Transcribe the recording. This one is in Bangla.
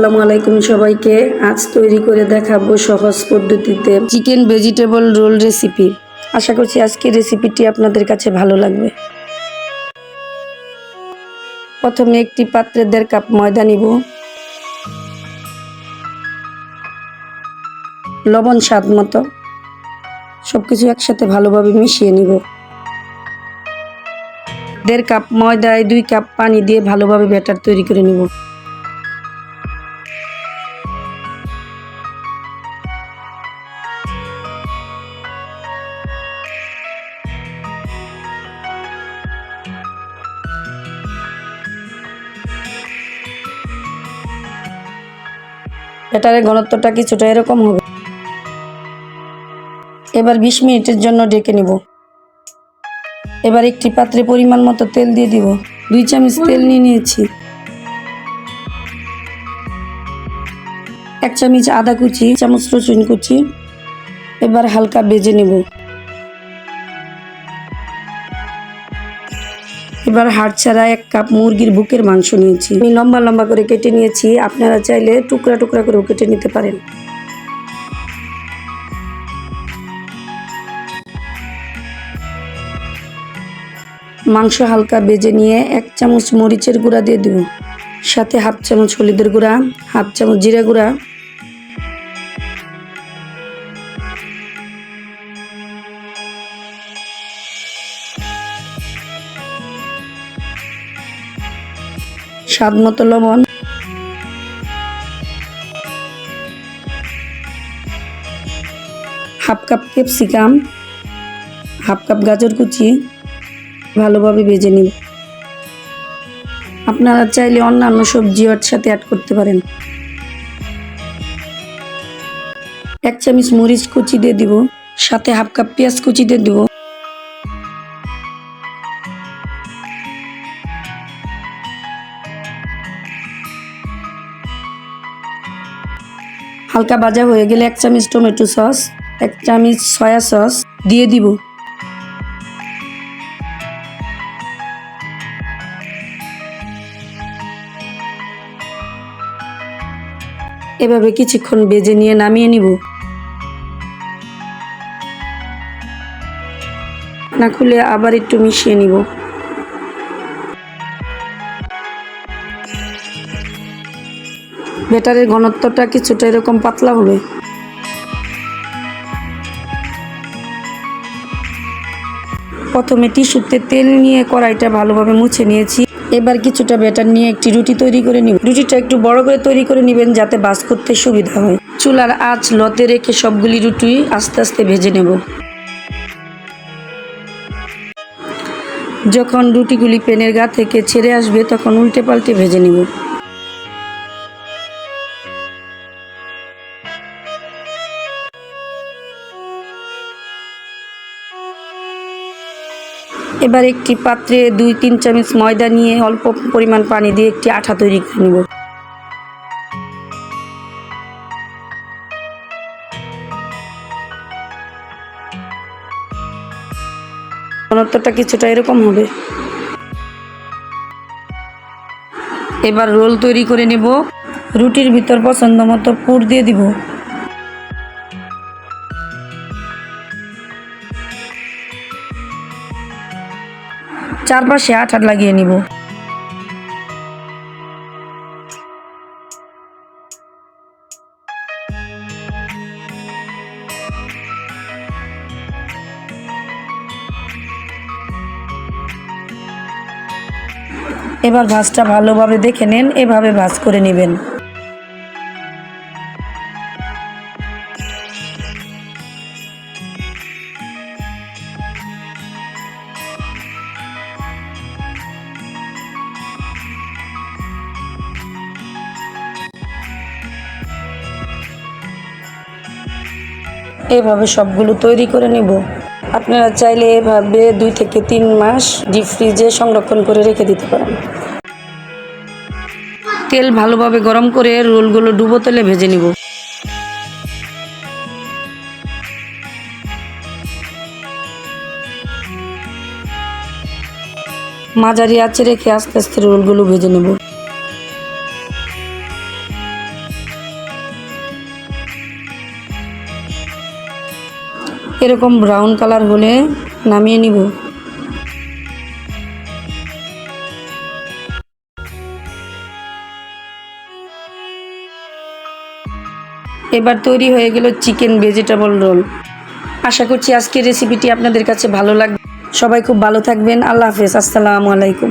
আসসালামু আলাইকুম সবাইকে। আজ তৈরি করে দেখাবো সহজ পদ্ধতিতে চিকেন ভেজিটেবল রোল রেসিপি। আশা করছি আজকের রেসিপিটি আপনাদের কাছে ভালো লাগবে। প্রথমে একটি পাত্রে দেড় কাপ ময়দা নিব। লবণ স্বাদ মতো। সব কিছু একসাথে ভালোভাবে মিশিয়ে নিব। দেড় কাপ ময়দায় দুই কাপ পানি দিয়ে ভালোভাবে ব্যাটার তৈরি করে নিব। ব্যাটারের ঘনত্বটা কিছুটা এরকম হবে। এবার বিশ মিনিটের জন্য ডেকে নিব। এবার একটি পাত্রে পরিমাণ মতো তেল দিয়ে দিব। দুই চামচ তেল নিয়ে নিয়েছি। এক চামচ আদা কুচি, চামচ রসুন কুচি। এবার হালকা বেজে নেব। এবার হাড় ছাড়া এক কাপ মুরগির বুকের মাংস নিয়েছি। আমি লম্বা লম্বা করে কেটে নিয়েছি। আপনারা চাইলে টুকরা টুকরা করেও কেটে নিতে পারেন। মাংস হালকা বেজে নিয়ে এক চামচ মরিচের গুঁড়া দিয়ে দেব। সাথে হাফ চামচ হলুদের গুঁড়া, হাফ চামচ জিরা গুঁড়া স্বাদ মতো লবণ। Half cup capsicum, half cup গাজর কুচি, ভালোভাবে ভেজে নিন। আপনারা চাইলে অন্যান্য সবজি ওর সাথে অ্যাড করতে পারেন। এক চামচ মরিচ কুচি দিয়ে দিব, সাথে হাফ কাপ পেঁয়াজ কুচি দিয়ে দিব। হালকা ভাজা হয়ে গেলে এক চামচ টমেটো সস, এক চামচ সয়া সস দিয়ে দিব। এভাবে কিছুক্ষণ বেজে নিয়ে নামিয়ে নিব। না খুলে আবার একটু মিশিয়ে নিব। ব্যাটারের ঘনত্বটা কিছুটা এরকম পাতলা হবে। প্রথমে টিস্যুতে তেল নিয়ে কড়াইটা ভালোভাবে মুছে নিয়েছি। এবার কিছুটা ব্যাটার নিয়ে একটি রুটি তৈরি করে নিব। রুটিটা একটু বড় করে তৈরি করে নেবেন যাতে বাস করতে সুবিধা হয়। চুলার আঁচ লতে রেখে সবগুলি রুটি আস্তে আস্তে ভেজে নেব। যখন রুটিগুলি পেনের গা থেকে ছেড়ে আসবে, তখন উল্টে পাল্টে ভেজে নেব। এবার একটি পাত্রে দুই, তিন চামচ ময়দা নিয়ে অল্প পরিমাণ পানি দিয়ে একটি আঠা তৈরি করে নেব। ঘনত্বটা কিছুটা এরকম হবে। এবার রোল তৈরি করে নেব। রুটির ভিতর পছন্দ মতো পুর দিয়ে দিব। চারপাশে আঠা লাগিয়ে নিব। এবার ভাজটা ভালোভাবে দেখে নেন এভাবে ভাজ করে নেবেন। এভাবে সবগুলো তৈরি করে নেব। আপনারা চাইলে এভাবে দুই থেকে তিন মাস ডিপ ফ্রিজে সংরক্ষণ করে রেখে দিতে পারেন। তেল ভালোভাবে গরম করে রোলগুলো ডুবো তেলে ভেজে নিব। মাঝারি আঁচে রেখে আস্তে আস্তে রোলগুলো ভেজে নেব। এরকম ব্রাউন কালার হলে নামিয়ে নিব। এবার তৈরি হয়ে গেল চিকেন ভেজিটেবল রোল আশা করছি আজকের রেসিপিটি আপনাদের কাছে ভালো লাগবে। সবাই খুব ভালো থাকবেন। আল্লাহ হাফেজ। আসসালামু আলাইকুম।